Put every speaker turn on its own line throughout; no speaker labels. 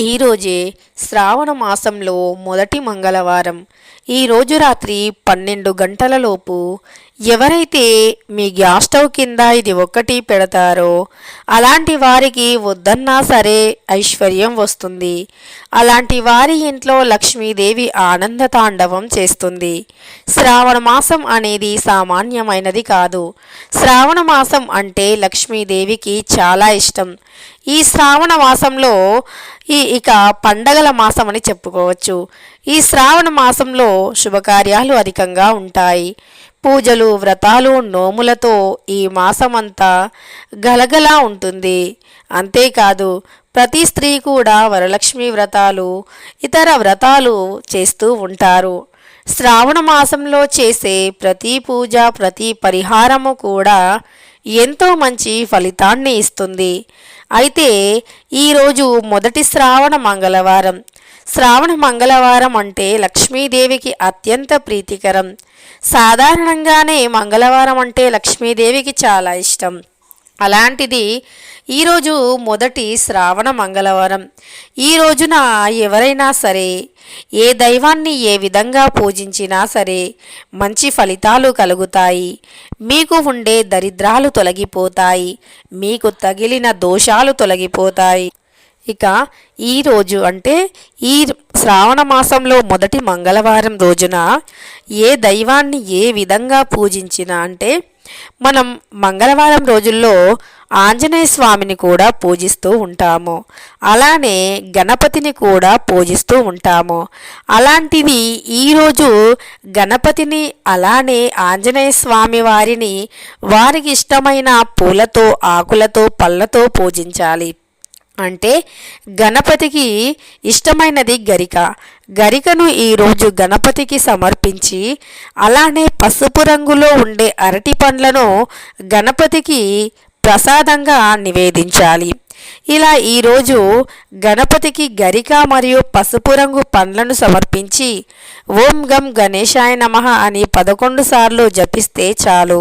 ఈరోజే శ్రావణ మాసంలో మొదటి మంగళవారం. ఈరోజు రాత్రి పన్నెండు గంటలలోపు ఎవరైతే మీ గ్యాస్ స్టవ్ కింద ఇది ఒక్కటి పెడతారో అలాంటి వారికి వద్దన్నా సరే ఐశ్వర్యం వస్తుంది. అలాంటి వారి ఇంట్లో లక్ష్మీదేవి ఆనంద తాండవం చేస్తుంది. శ్రావణ మాసం అనేది సామాన్యమైనది కాదు. శ్రావణ మాసం అంటే లక్ష్మీదేవికి చాలా ఇష్టం. ఈ శ్రావణ మాసంలో ఈ ఇక పండగల మాసం అని చెప్పుకోవచ్చు. ఈ శ్రావణ మాసంలో శుభకార్యాలు అధికంగా ఉంటాయి. పూజలు వ్రతాలు నోములతో ఈ మాసమంతా గలగలా ఉంటుంది. అంతేకాదు ప్రతి స్త్రీ కూడా వరలక్ష్మి వ్రతాలు ఇతర వ్రతాలు చేస్తూ ఉంటారు. శ్రావణ మాసంలో చేసే ప్రతి పూజ ప్రతి పరిహారము కూడా ఎంతో మంచి ఫలితాన్ని ఇస్తుంది. అయితే ఈరోజు మొదటి శ్రావణ మంగళవారం. శ్రావణ మంగళవారం అంటే లక్ష్మీదేవికి అత్యంత ప్రీతికరం. సాధారణంగానే మంగళవారం అంటే లక్ష్మీదేవికి చాలా ఇష్టం. అలాంటిది ఈరోజు మొదటి శ్రావణ మంగళవారం. ఈ రోజున ఎవరైనా సరే ఏ దైవాన్ని ఏ విధంగా పూజించినా సరే మంచి ఫలితాలు కలుగుతాయి. మీకు ఉండే దరిద్రాలు తొలగిపోతాయి. మీకు తగిలిన దోషాలు తొలగిపోతాయి. ఇక ఈ రోజు అంటే ఈ శ్రావణ మాసంలో మొదటి మంగళవారం రోజున ఏ దైవాన్ని ఏ విధంగా పూజించినా అంటే మనం మంగళవారం రోజుల్లో ఆంజనేయ స్వామిని కూడా పూజిస్తూ ఉంటాము. అలానే గణపతిని కూడా పూజిస్తూ ఉంటాము. అలాంటిది ఈరోజు గణపతిని అలానే ఆంజనేయ స్వామి వారిని వారికి ఇష్టమైన పూలతో ఆకులతో పళ్ళతో పూజించాలి. అంటే గణపతికి ఇష్టమైనది గరిక. గరికను ఈరోజు గణపతికి సమర్పించి అలానే పసుపు రంగులో ఉండే అరటి పండ్లను గణపతికి ప్రసాదంగా నివేదించాలి. ఇలా ఈరోజు గణపతికి గరిక మరియు పసుపు రంగు పండ్లను సమర్పించి ఓం గం గణేశాయ నమః అని పదకొండు సార్లు జపిస్తే చాలు.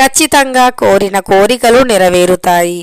ఖచ్చితంగా కోరిన కోరికలు నెరవేరుతాయి.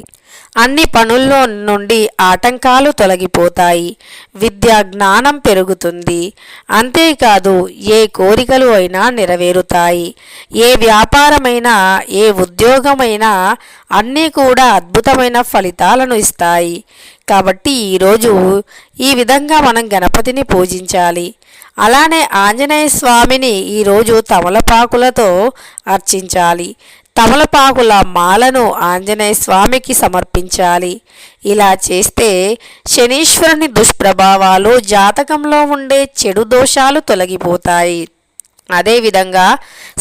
అన్ని పనుల్లో నుండి ఆటంకాలు తొలగిపోతాయి. విద్యా జ్ఞానం పెరుగుతుంది. అంతేకాదు ఏ కోరికలు అయినా నెరవేరుతాయి. ఏ వ్యాపారమైనా ఏ ఉద్యోగమైనా అన్నీ కూడా అద్భుతమైన ఫలితాలను ఇస్తాయి. కాబట్టి ఈరోజు ఈ విధంగా మనం గణపతిని పూజించాలి. అలానే ఆంజనేయ స్వామిని ఈరోజు తమలపాకులతో అర్చించాలి. తమలపాకుల మాలను ఆంజనేయ స్వామికి సమర్పించాలి. ఇలా చేస్తే శనీశ్వరుని దుష్ప్రభావాలు జాతకంలో ఉండే చెడు దోషాలు తొలగిపోతాయి. అదేవిధంగా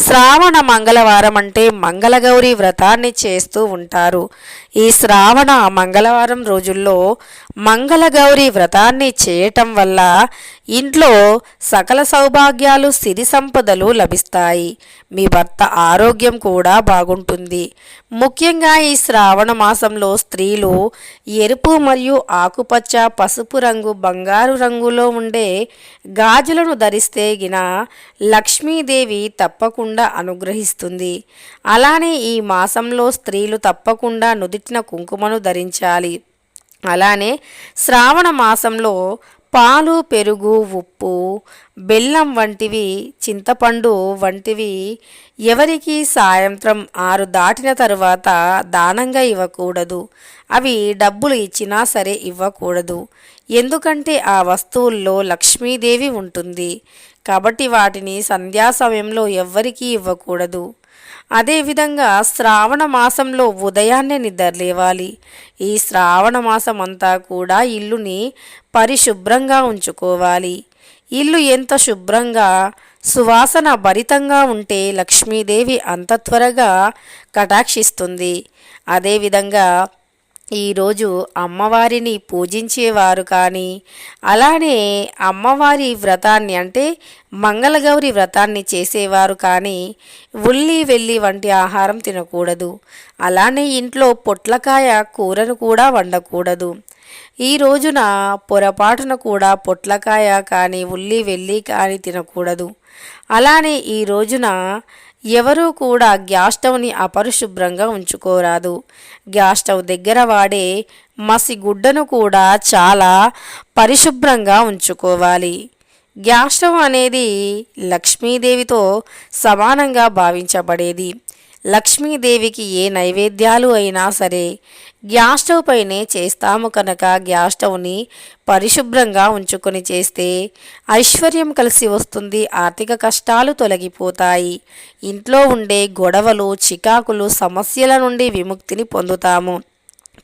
శ్రావణ మంగళవారం అంటే మంగళగౌరి వ్రతాన్ని చేస్తూ ఉంటారు. ఈ శ్రావణ మంగళవారం రోజుల్లో మంగళగౌరి వ్రతాన్ని చేయటం వల్ల ఇంట్లో సకల సౌభాగ్యాలు సిరి సంపదలు లభిస్తాయి. మీ భర్త ఆరోగ్యం కూడా బాగుంటుంది. ముఖ్యంగా ఈ శ్రావణ మాసంలో స్త్రీలు ఎరుపు మరియు ఆకుపచ్చ పసుపు రంగు బంగారు రంగులో ఉండే గాజులను ధరిస్తే గిన లక్ష్మీదేవి తప్పకుండా అనుగ్రహిస్తుంది. అలానే ఈ మాసంలో స్త్రీలు తప్పకుండా నుదిటిన కుంకుమను ధరించాలి. అలానే శ్రావణ మాసంలో పాలు పెరుగు ఉప్పు బెల్లం వంటివి చింతపండు వంటివి ఎవరికి సాయంత్రం ఆరు దాటిన తరువాత దానంగా ఇవ్వకూడదు. అవి డబ్బులు ఇచ్చినా సరే ఇవ్వకూడదు. ఎందుకంటే ఆ వస్తువుల్లో లక్ష్మీదేవి ఉంటుంది. కాబట్టి వాటిని సంధ్యా సమయంలో ఎవ్వరికీ ఇవ్వకూడదు. అదేవిధంగా శ్రావణ మాసంలో ఉదయాన్నే నిద్రలేవాలి ఈ శ్రావణ మాసం అంతా కూడా ఇల్లుని పరిశుభ్రంగా ఉంచుకోవాలి. ఇల్లు ఎంత శుభ్రంగా సువాసన భరితంగా ఉంటే లక్ష్మీదేవి అంత త్వరగా కటాక్షిస్తుంది. అదేవిధంగా ఈరోజు అమ్మవారిని పూజించేవారు కానీ అలానే అమ్మవారి వ్రతాన్ని అంటే మంగళగౌరి వ్రతాన్ని చేసేవారు కానీ ఉల్లి వెల్లి వంటి ఆహారం తినకూడదు. అలానే ఇంట్లో పొట్లకాయ కూరను కూడా వండకూడదు. ఈ రోజున పొరపాటున కూడా పొట్లకాయ కానీ ఉల్లి వెల్లి కానీ తినకూడదు. అలానే ఈ రోజున ఎవరూ కూడా గ్యాస్ స్టవ్ని అపరిశుభ్రంగా ఉంచుకోరాదు. గ్యాస్ స్టవ్ దగ్గర వాడే మసి గుడ్డను కూడా చాలా పరిశుభ్రంగా ఉంచుకోవాలి. గ్యాస్ స్టవ్ అనేది లక్ష్మీదేవితో సమానంగా భావించబడేది. లక్ష్మీదేవికి ఏ నైవేద్యాలు అయినా సరే గ్యాస్ స్టవ్ పైనే చేస్తాము కనుక గ్యాస్ స్టవ్ని పరిశుభ్రంగా ఉంచుకొని చేస్తే ఐశ్వర్యం కలిసి వస్తుంది ఆర్థిక కష్టాలు తొలగిపోతాయి. ఇంట్లో ఉండే గొడవలు చికాకులు సమస్యల నుండి విముక్తిని పొందుతాము.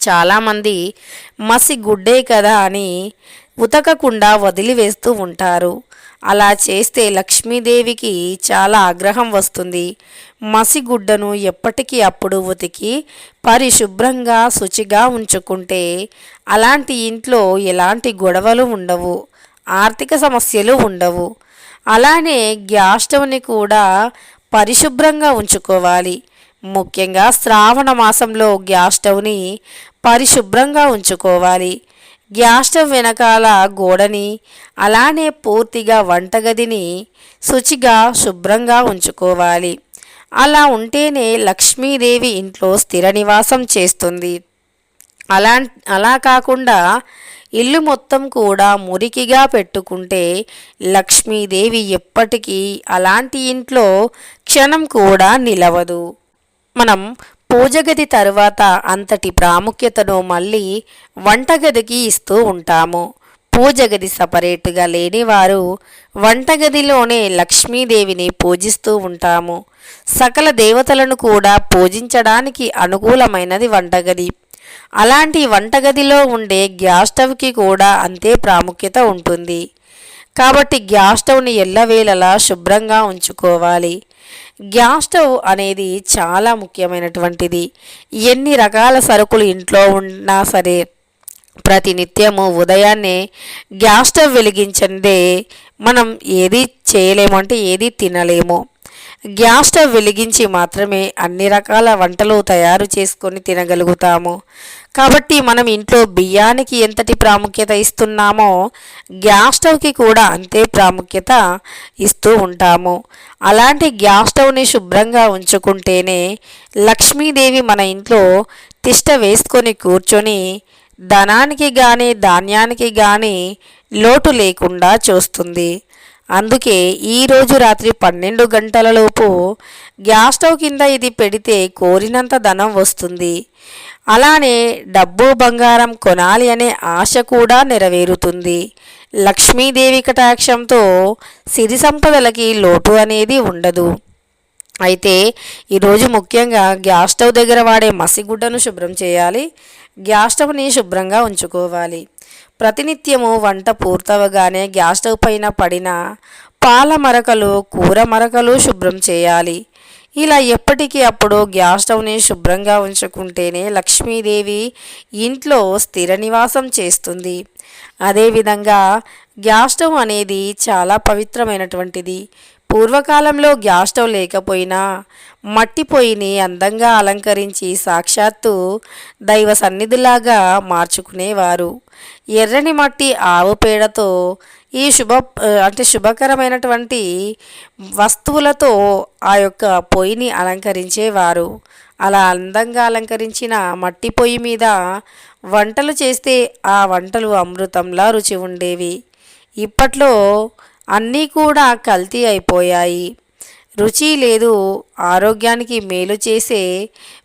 చాలామంది మసి గుడ్డే కదా అని ఉతకకుండా వదిలివేస్తూ ఉంటారు. అలా చేస్తే లక్ష్మీదేవికి చాలా ఆగ్రహం వస్తుంది. మసిగుడ్డను ఎప్పటికీ అప్పుడు ఉతికి పరిశుభ్రంగా శుచిగా ఉంచుకుంటే అలాంటి ఇంట్లో ఎలాంటి గొడవలు ఉండవు ఆర్థిక సమస్యలు ఉండవు. అలానే గ్యాస్ స్టవ్ని కూడా పరిశుభ్రంగా ఉంచుకోవాలి. ముఖ్యంగా శ్రావణ మాసంలో గ్యాస్ స్టవ్ని పరిశుభ్రంగా ఉంచుకోవాలి. గ్యాస్ స్టవ్ వెనకాల గోడని అలానే పూర్తిగా వంటగదిని శుచిగా శుభ్రంగా ఉంచుకోవాలి. అలా ఉంటేనే లక్ష్మీదేవి ఇంట్లో స్థిర నివాసం చేస్తుంది. అలా అలా కాకుండా ఇల్లు మొత్తం కూడా మురికిగా పెట్టుకుంటే లక్ష్మీదేవి ఎప్పటికీ అలాంటి ఇంట్లో క్షణం కూడా నిలవదు. మనం పూజగది తరువాత అంతటి ప్రాముఖ్యతను మళ్ళీ వంటగదికి ఇస్తూ ఉంటాము. పూజగది సపరేటుగా లేనివారు వంటగదిలోనే లక్ష్మీదేవిని పూజిస్తూ ఉంటాము. సకల దేవతలను కూడా పూజించడానికి అనుకూలమైనది వంటగది. అలాంటి వంటగదిలో ఉండే గ్యాస్ స్టవ్కి కూడా అంతే ప్రాముఖ్యత ఉంటుంది. కాబట్టి గ్యాస్ స్టవ్ని ఎల్లవేళలా శుభ్రంగా ఉంచుకోవాలి. గ్యాస్ స్టవ్ అనేది చాలా ముఖ్యమైనటువంటిది. ఎన్ని రకాల సరుకులు ఇంట్లో ఉన్నా సరే ప్రతినిత్యము ఉదయాన్నే గ్యాస్ స్టవ్ వెలిగించందే మనం ఏది చేయలేము అంటే ఏది తినలేము. గ్యాస్ స్టవ్ వెలిగించి మాత్రమే అన్ని రకాల వంటలు తయారు చేసుకొని తినగలుగుతాము. కాబట్టి మనం ఇంట్లో బియ్యానికి ఎంతటి ప్రాముఖ్యత ఇస్తున్నామో గ్యాస్ స్టవ్కి కూడా అంతే ప్రాముఖ్యత ఇస్తూ ఉంటాము. అలాంటి గ్యాస్ స్టవ్ని శుభ్రంగా ఉంచుకుంటేనే లక్ష్మీదేవి మన ఇంట్లో తిష్ట వేసుకొని కూర్చొని ధనానికి కానీ ధాన్యానికి కానీ లోటు లేకుండా చూస్తుంది. అందుకే ఈరోజు రాత్రి పన్నెండు గంటలలోపు గ్యాస్ స్టవ్ కింద ఇది పెడితే కోరినంత ధనం వస్తుంది. అలానే డబ్బు బంగారం కొనాలి అనే ఆశ కూడా నెరవేరుతుంది. లక్ష్మీదేవి కటాక్షంతో సిరి సంపదలకి లోటు అనేది ఉండదు. అయితే ఈరోజు ముఖ్యంగా గ్యాస్ స్టవ్ దగ్గర వాడే మసిగుడ్డను శుభ్రం చేయాలి. గ్యాస్ స్టవ్ని శుభ్రంగా ఉంచుకోవాలి. ప్రతినిత్యము వంట పూర్తవగానే గ్యాస్ స్టవ్ పైన పడిన పాల మరకలు కూర మరకలు శుభ్రం చేయాలి. ఇలా ఎప్పటికీ అప్పుడు గ్యాస్ స్టవ్ని శుభ్రంగా ఉంచుకుంటేనే లక్ష్మీదేవి ఇంట్లో స్థిర నివాసం చేస్తుంది. అదేవిధంగా గ్యాస్ స్టవ్ అనేది చాలా పవిత్రమైనటువంటిది. పూర్వకాలంలో గ్యాస్ స్టవ్ లేకపోయినా మట్టి పొయ్యిని అందంగా అలంకరించి సాక్షాత్తు దైవ సన్నిధిలాగా మార్చుకునేవారు. ఎర్రని మట్టి ఆవు పేడతో ఈ శుభ అంటే శుభకరమైనటువంటి వస్తువులతో ఆ యొక్క పొయ్యిని అలంకరించేవారు. అలా అందంగా అలంకరించిన మట్టి పొయ్యి మీద వంటలు చేస్తే ఆ వంటలు అమృతంలా రుచి ఉండేవి. ఇప్పట్లో అన్నీ కూడా కల్తీ అయిపోయాయి. రుచి లేదు ఆరోగ్యానికి మేలు చేసే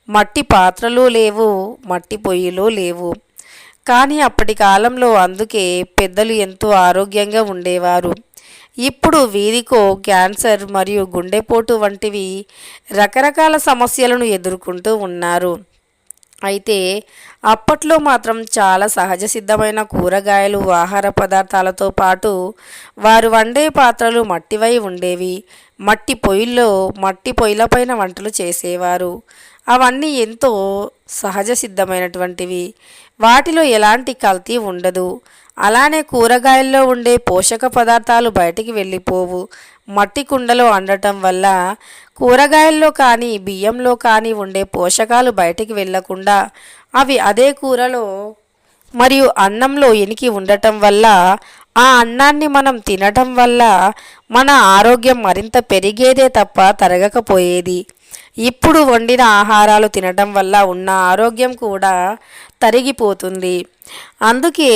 మట్టి పాత్రలు లేవు మట్టి పొయ్యిలు లేవు. కానీ అప్పటి కాలంలో అందుకే పెద్దలు ఎంతో ఆరోగ్యంగా ఉండేవారు. ఇప్పుడు వీరికో క్యాన్సర్ మరియు గుండెపోటు వంటివి రకరకాల సమస్యలను ఎదుర్కొంటూ ఉన్నారు. అయితే అప్పట్లో మాత్రం చాలా సహజ సిద్ధమైన కూరగాయలు ఆహార పదార్థాలతో పాటు వారు వండే పాత్రలు మట్టివై ఉండేవి. మట్టి పొయ్యిల్లో మట్టి పొయ్యిలపైన వంటలు చేసేవారు. అవన్నీ ఎంతో సహజ సిద్ధమైనటువంటివి. వాటిలో ఎలాంటి కల్తీ ఉండదు. అలానే కూరగాయల్లో ఉండే పోషక పదార్థాలు బయటికి వెళ్ళిపోవు. మట్టి కుండలో అండటం వల్ల కూరగాయల్లో కానీ బియ్యంలో కానీ ఉండే పోషకాలు బయటికి వెళ్ళకుండా అవి అదే కూరలో మరియు అన్నంలో ఎనికి ఉండటం వల్ల ఆ అన్నాన్ని మనం తినటం వల్ల మన ఆరోగ్యం మరింత పెరిగేదే తప్ప తరగకపోయేది. ఇప్పుడు వండిన ఆహారాలు తినటం వల్ల ఉన్న ఆరోగ్యం కూడా తరిగిపోతుంది. అందుకే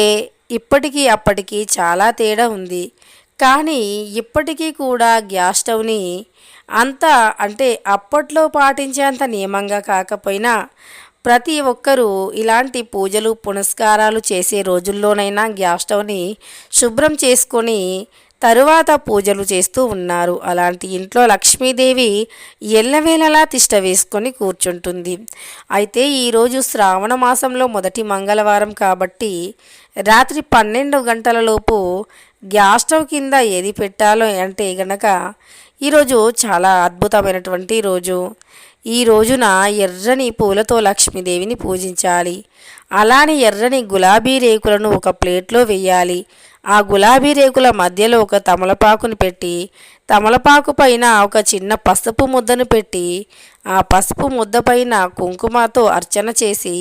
ఇప్పటికీ అప్పటికీ చాలా తేడా ఉంది. కానీ ఇప్పటికీ కూడా గ్యాస్ స్టవ్ని అంత అంటే అప్పట్లో పాటించేంత నియమంగా కాకపోయినా ప్రతి ఒక్కరూ ఇలాంటి పూజలు పునస్కారాలు చేసే రోజుల్లోనైనా గ్యాస్ స్టవ్ని శుభ్రం చేసుకొని తరువాత పూజలు చేస్తూ ఉన్నారు. అలాంటి ఇంట్లో లక్ష్మీదేవి ఎల్లవేళలా తిష్ట వేసుకొని కూర్చుంటుంది. అయితే ఈరోజు శ్రావణ మాసంలో మొదటి మంగళవారం కాబట్టి రాత్రి పన్నెండు గంటలలోపు గ్యాస్ స్టవ్ కింద ఏది పెట్టాలో అంటే గనక ఈరోజు చాలా అద్భుతమైనటువంటి రోజు. ఈ రోజున ఎర్రని పూలతో లక్ష్మీదేవిని పూజించాలి. అలానే ఎర్రని గులాబీ రేకులను ఒక ప్లేట్లో వేయాలి ఆ గులాబీ రేకుల మధ్యలో ఒక తమలపాకుని పెట్టి తమలపాకు పైన ఒక చిన్న పసుపు ముద్దను పెట్టి ఆ పసుపు ముద్ద పైన కుంకుమతో అర్చన చేసి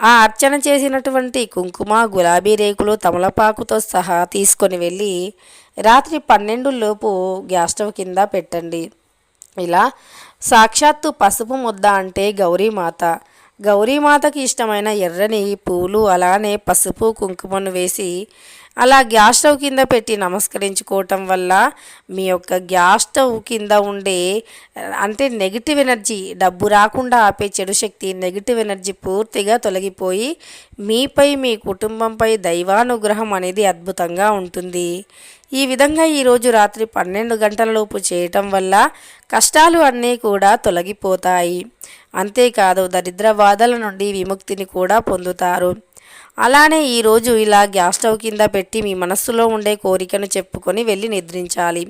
ఆ అర్చన చేసినటువంటి కుంకుమ గులాబీ రేకులు తమలపాకుతో సహా తీసుకొని వెళ్ళి రాత్రి పన్నెండు లోపు గ్యాస్ స్టవ్ కింద పెట్టండి. ఇలా సాక్షాత్తు పసుపు ముద్ద అంటే గౌరీమాత. గౌరీమాతకి ఇష్టమైన ఎర్రని పూలు అలానే పసుపు కుంకుమను వేసి అలా గ్యాస్ స్టవ్ కింద పెట్టి నమస్కరించుకోవటం వల్ల మీ యొక్క గ్యాస్ స్టవ్ కింద ఉండే అంటే నెగిటివ్ ఎనర్జీ డబ్బు రాకుండా ఆపే చెడు శక్తి నెగిటివ్ ఎనర్జీ పూర్తిగా తొలగిపోయి మీపై మీ కుటుంబంపై దైవానుగ్రహం అనేది అద్భుతంగా ఉంటుంది. ఈ విధంగా ఈరోజు రాత్రి పన్నెండు గంటలలోపు చేయటం వల్ల కష్టాలు అన్నీ కూడా తొలగిపోతాయి. అంతేకాదు దరిద్ర బాధల నుండి విముక్తిని కూడా పొందుతారు. అలానే ఈరోజు ఇలా గ్యాస్ స్టవ్ కింద పెట్టి మీ మనస్సులో ఉండే కోరికను చెప్పుకొని వెళ్ళి నిద్రించాలి.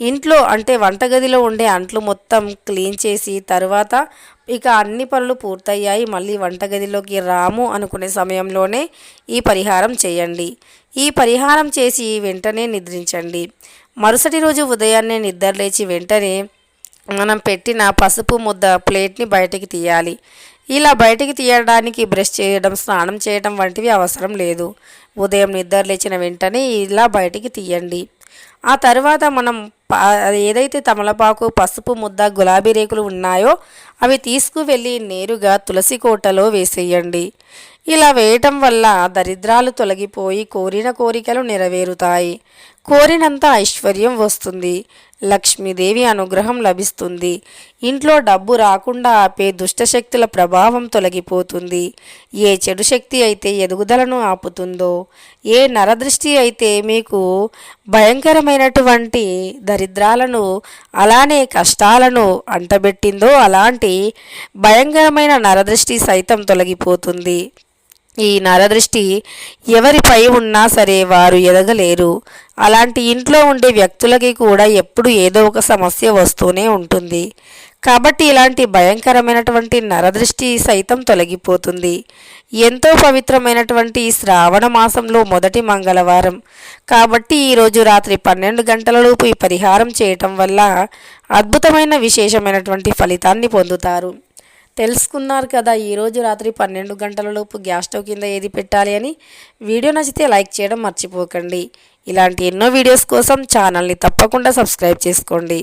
ఇంట్లో అంటే వంటగదిలో ఉండే అంట్లు మొత్తం క్లీన్ చేసి తర్వాత ఇక అన్ని పనులు పూర్తయ్యాయి. మళ్ళీ వంటగదిలోకి రాము అనుకునే సమయంలోనే ఈ పరిహారం చేయండి. ఈ పరిహారం చేసి వెంటనే నిద్రించండి. మరుసటి రోజు ఉదయాన్నే నిద్రలేచి వెంటనే మనం పెట్టిన పసుపు ముద్ద ప్లేట్ని బయటికి తీయాలి. ఇలా బయటికి తీయడానికి బ్రష్ చేయడం స్నానం చేయడం వంటివి అవసరం లేదు. ఉదయం నిద్ర లేచిన వెంటనే ఇలా బయటికి తీయండి. ఆ తర్వాత మనం ఏదైతే తమలపాకు పసుపు ముద్ద గులాబీ రేకులు ఉన్నాయో అవి తీసుకువెళ్ళి నేరుగా తులసి కోటలో వేసేయండి. ఇలా వేయటం వల్ల దరిద్రాలు తొలగిపోయి కోరిన కోరికలు నెరవేరుతాయి. కోరినంత ఐశ్వర్యం వస్తుంది. లక్ష్మీదేవి అనుగ్రహం లభిస్తుంది. ఇంట్లో డబ్బు రాకుండా ఆపే దుష్టశక్తుల ప్రభావం తొలగిపోతుంది. ఏ చెడు శక్తి అయితే ఎదుగుదలను ఆపుతుందో ఏ నరదృష్టి అయితే మీకు భయంకరమైనటువంటి దరిద్రాలను అలానే కష్టాలను అంటబెట్టిందో అలాంటి భయంకరమైన నరదృష్టి సైతం తొలగిపోతుంది. ఈ నరదృష్టి ఎవరిపై ఉన్నా సరే వారు ఎదగలేరు. అలాంటి ఇంట్లో ఉండే వ్యక్తులకి కూడా ఎప్పుడు ఏదో ఒక సమస్య వస్తూనే ఉంటుంది. కాబట్టి ఇలాంటి భయంకరమైనటువంటి నరదృష్టి సైతం తొలగిపోతుంది. ఎంతో పవిత్రమైనటువంటి శ్రావణ మాసంలో మొదటి మంగళవారం. కాబట్టి ఈరోజు రాత్రి పన్నెండు గంటలలోపు ఈ పరిహారం చేయటం వల్ల అద్భుతమైన విశేషమైనటువంటి ఫలితాన్ని పొందుతారు. తెలుసుకున్నారు కదా ఈరోజు రాత్రి పన్నెండు గంటలలోపు గ్యాస్ స్టవ్ కింద ఏది పెట్టాలి అని. వీడియో నచ్చితే లైక్ చేయడం మర్చిపోకండి. ఇలాంటి ఎన్నో వీడియోస్ కోసం ఛానల్ని తప్పకుండా సబ్స్క్రైబ్ చేసుకోండి.